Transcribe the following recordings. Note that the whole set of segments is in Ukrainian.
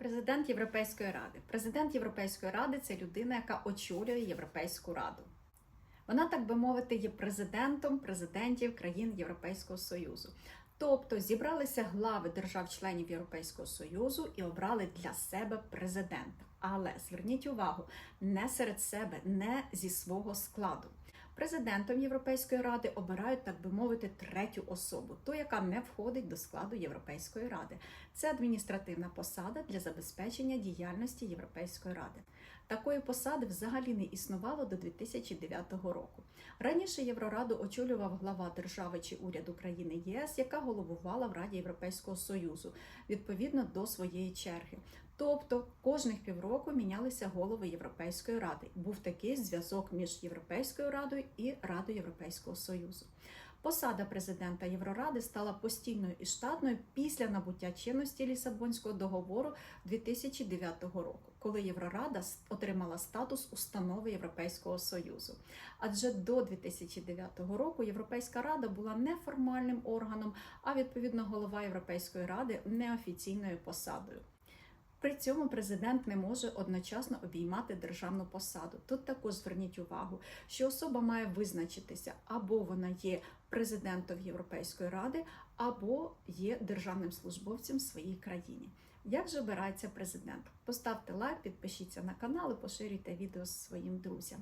Президент Європейської ради. Президент Європейської ради це людина, яка очолює Європейську раду. Вона, так би мовити, є президентом президентів країн Європейського Союзу. Тобто зібралися глави держав-членів Європейського Союзу і обрали для себе президента. Але зверніть увагу, не серед себе, не зі свого складу. Президентом Європейської ради обирають, так би мовити, третю особу, ту, яка не входить до складу Європейської ради. Це адміністративна посада для забезпечення діяльності Європейської ради. Такої посади взагалі не існувало до 2009 року. Раніше Єврораду очолював глава держави чи уряду країни ЄС, яка головувала в Раді Європейського Союзу відповідно до своєї черги. Тобто кожних півроку мінялися голови Європейської ради. Був такий зв'язок між Європейською радою і Радою Європейського Союзу. Посада президента Євроради стала постійною і штатною після набуття чинності Лісабонського договору 2009 року, коли Єврорада отримала статус установи Європейського Союзу. Адже до 2009 року Європейська рада була неформальним органом, а відповідно голова Європейської ради неофіційною посадою. При цьому президент не може одночасно обіймати державну посаду. Тут також зверніть увагу, що особа має визначитися або вона є президентом Європейської ради, або є державним службовцем в своїй країні. Як же обирається президент? Поставте лайк, підпишіться на канал і поширюйте відео з своїм друзям.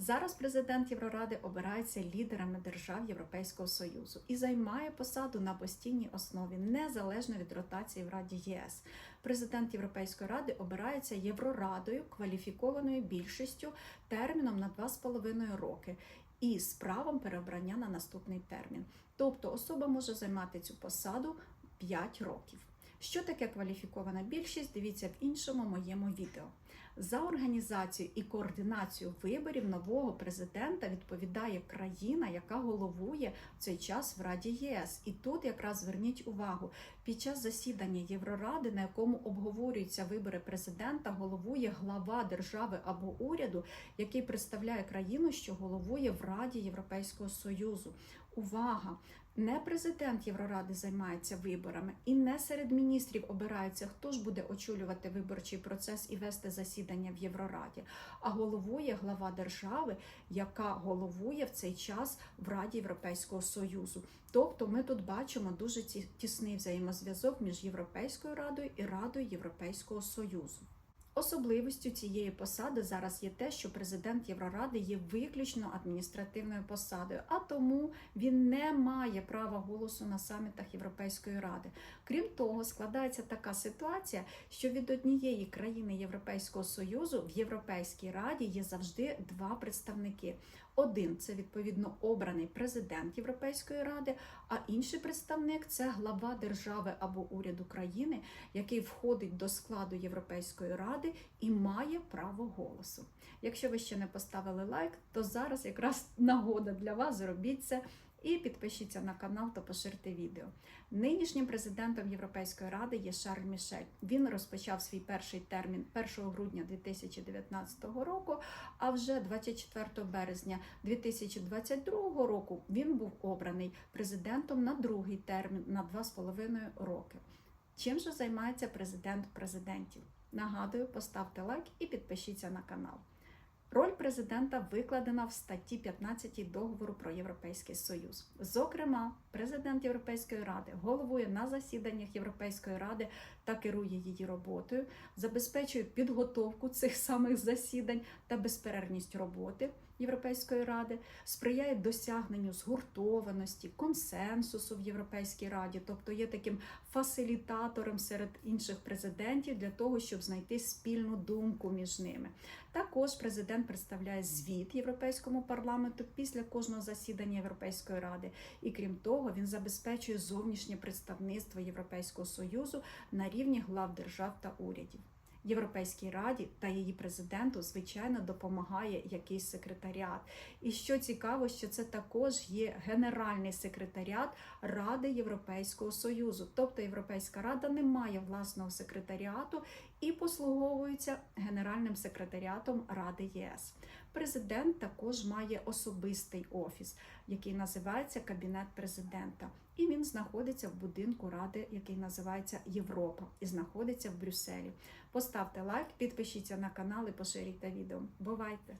Зараз президент Євроради обирається лідерами держав Європейського Союзу і займає посаду на постійній основі незалежно від ротації в Раді ЄС. Президент Європейської ради обирається Єврорадою кваліфікованою більшістю терміном на 2,5 роки і з правом переобрання на наступний термін. Тобто особа може займати цю посаду 5 років. Що таке кваліфікована більшість? Дивіться в іншому моєму відео. За організацію і координацію виборів нового президента відповідає країна, яка головує в цей час в Раді ЄС. І тут якраз зверніть увагу, під час засідання Євроради, на якому обговорюються вибори президента, головує глава держави або уряду, який представляє країну, що головує в Раді Європейського Союзу. Увага! Не президент Євроради займається виборами, і не серед міністрів обирається, хто ж буде очолювати виборчий процес і вести засідання в Єврораді, а головує глава держави, яка головує в цей час в Раді Європейського Союзу. Тобто ми тут бачимо дуже тісний взаємозв'язок між Європейською радою і Радою Європейського Союзу. Особливістю цієї посади зараз є те, що президент Євроради є виключно адміністративною посадою, а тому він не має права голосу на самітах Європейської ради. Крім того, складається така ситуація, що від однієї країни Європейського союзу в Європейській раді є завжди два представники. Один це відповідно обраний президент Європейської ради, а інший представник це глава держави або уряду країни, який входить до складу Європейської ради і має право голосу. Якщо ви ще не поставили лайк, то зараз якраз нагода для вас зробіть це. І підпишіться на канал та поширте відео. Нинішнім президентом Європейської ради є Шарль Мішель. Він розпочав свій перший термін 1 грудня 2019 року. А вже 24 березня 2022 року він був обраний президентом на другий термін на 2,5 роки. Чим же займається президент президентів? Нагадую, поставте лайк і підпишіться на канал. Роль президента викладена в статті 15 договору про Європейський Союз. Зокрема, президент Європейської ради головує на засіданнях Європейської ради та керує її роботою, забезпечує підготовку цих самих засідань та безперервність роботи Європейської ради, сприяє досягненню згуртованості, консенсусу в Європейській раді, тобто є таким фасилітатором серед інших президентів для того, щоб знайти спільну думку між ними. Також президент представляє звіт Європейському парламенту після кожного засідання Європейської ради, і крім того, він забезпечує зовнішнє представництво Європейського союзу на рівні глав держав та урядів. Європейській раді та її президенту, звичайно, допомагає якийсь секретаріат. І що цікаво, що це також є генеральний секретаріат Ради Європейського Союзу. Тобто Європейська рада не має власного секретаріату і послуговується генеральним секретаріатом Ради ЄС. Президент також має особистий офіс, який називається Кабінет президента. І він знаходиться в будинку ради, який називається Європа, і знаходиться в Брюсселі. Поставте лайк, підпишіться на канал і поширюйте відео. Бувайте!